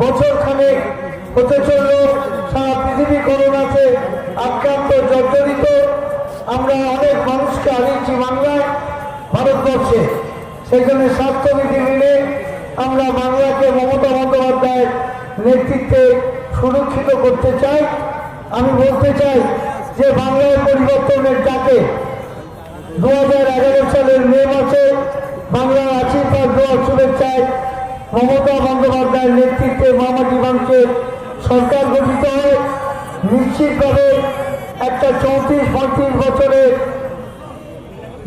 বছর খানেক হতে চলল, সারা পৃথিবী করোনাতে আক্রান্ত, জর্জরিত। আমরা অনেক মানুষকে হারিয়েছি বাংলায়, ভারতবর্ষে। সেখানে স্বাস্থ্যবিধি মেনে আমরা বাংলাকে মমতা বন্দ্যোপাধ্যায়ের নেতৃত্বে সুরক্ষিত করতে চাই। আমি বলতে চাই যে বাংলার পরিবর্তনের ডাকে দু হাজার এগারো সালের মে মাসে বাংলার আশীর্বাদ দেওয়ার শুভেচ্ছায় মমতা বন্দ্যোপাধ্যায়ের নেতৃত্বে মামাটি মানুষের সরকার গঠিত হয়। নিশ্চিতভাবে একটা চৌত্রিশ, পঁয়ত্রিশ বছরের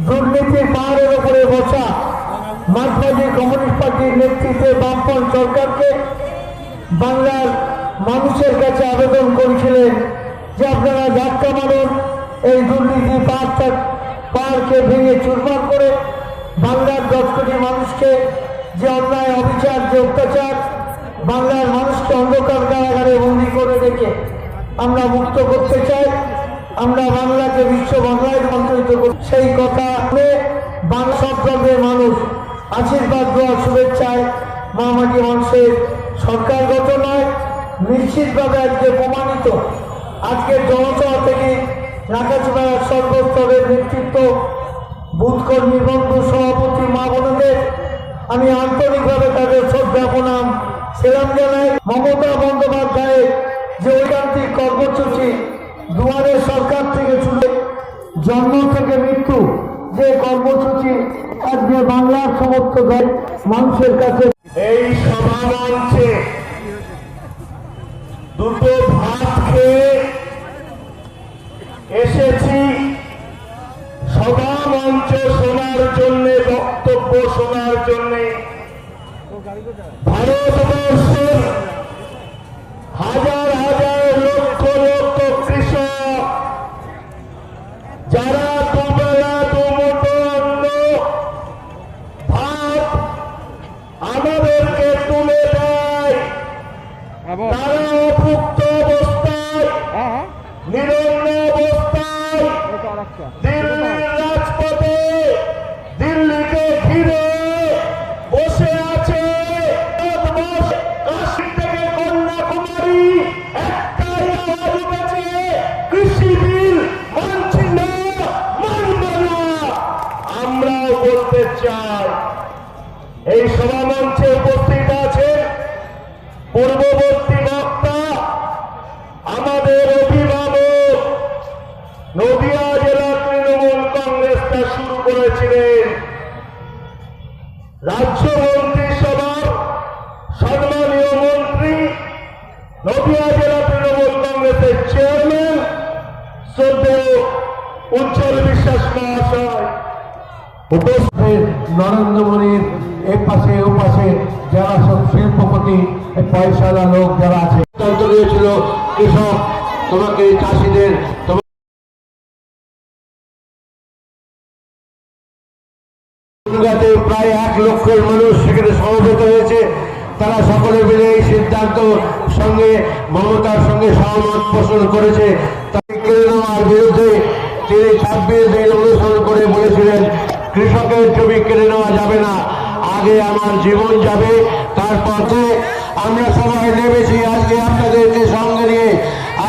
দুর্নীতির পাহাড়ের ওপরে বসা মার্কবাদী কমিউনিস্ট পার্টির নেতৃত্বে বামপন্থ সরকারকে বাংলার মানুষের কাছে আবেদন করেছিলেন যে আপনারা ধাক্কা মারুন, এই দুর্নীতি পাহাড়টা পাহাড়কে ভেঙে চুরমার করে বাংলার দশ কোটি মানুষকে যে অন্যায় অবিচার, যে অত্যাচার বাংলার মানুষকে অন্ধকার কারাগারে বন্দি করে রেখে আমরা মুক্ত করতে চাই, আমরা বাংলাকে বিশ্ব বাংলায় রূপান্তরিত করি সেই কথা বাংলা সব মানুষ আশীর্বাদ দেওয়ার শুভেচ্ছায় মামাটি মানুষের সরকার গঠন নিশ্চিতভাবে আজকে প্রমাণিত। আজকে জনসভা থেকে নাকাশিপাড়ার সর্বস্তরের নেতৃত্ব, বুথ কর্মী, বন্ধু, সভাপতি মা বোনদের আমি আন্তরিকভাবে তাদের শ্রদ্ধা প্রণাম। সেলাম জানাই মমতা বন্দ্যোপাধ্যায়ের যে ঐকান্তিক কর্মসূচি দুয়ারে সরকার থেকে শুরু জন্ম থেকে মৃত্যু যে কর্মসূচি আজকে বাংলার সমস্ত দেশ মানুষের কাছে এই সভা দুটো ভাত খেয়ে এসেছি। সভা মঞ্চ শোনার জন্য বক্তব্য শোনার জন্য ভারতবর্ষের হাজার হাজার লক্ষ লক্ষ কৃষক যারা দুবেলা দুমুঠো অন্ন ভাত আমাদেরকে তুলে দেয়। তারা অভুক্ত অবস্থায় নিরন্ন অবস্থায় দিল্লির বলতে চাই। এই সভা মঞ্চে উপস্থিত আছেন পূর্ববর্তী বক্তা, আমাদের অভিভাবক, নদিয়া জেলা তৃণমূল কংগ্রেসটা শুরু করেছিলেন। রাজ্য মন্ত্রিসভার সম্মানীয় মন্ত্রী, নদিয়া জেলা তৃণমূল কংগ্রেসের চেয়ারম্যান, শ্রদ্ধেয় উজ্জ্বল বিশ্বাস মহাশয়। প্রায় এক লক্ষের মানুষ সেখানে সমবেত হয়েছে। তারা সকলে মিলে এই সিদ্ধান্ত সঙ্গে, মমতার সঙ্গে সহমত পোষণ করেছে। তাকে বিরুদ্ধে তিনি ছাব্বিশ দিন অনুসরণ করে বলেছিলেন কৃষকের জমি কেড়ে নেওয়া যাবে না। আগে আমার জীবন যাবে, তারপরে আমরা সবাই নেমেছি। আজকে আপনাদেরকে সঙ্গে নিয়ে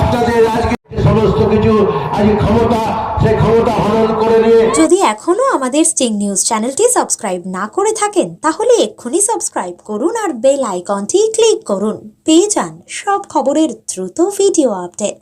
আপনাদের আজকে সমস্ত কিছু আজ ক্ষমতা, সে ক্ষমতা হরণ করে নিয়ে যদি এখনও আমাদের স্টিং নিউজ চ্যানেলটি সাবস্ক্রাইব না করে থাকেন, তাহলে এক্ষুনি সাবস্ক্রাইব করুন আর বেল আইকনটি ক্লিক করুন। পেয়ে যান সব খবরের দ্রুত ভিডিও আপডেট।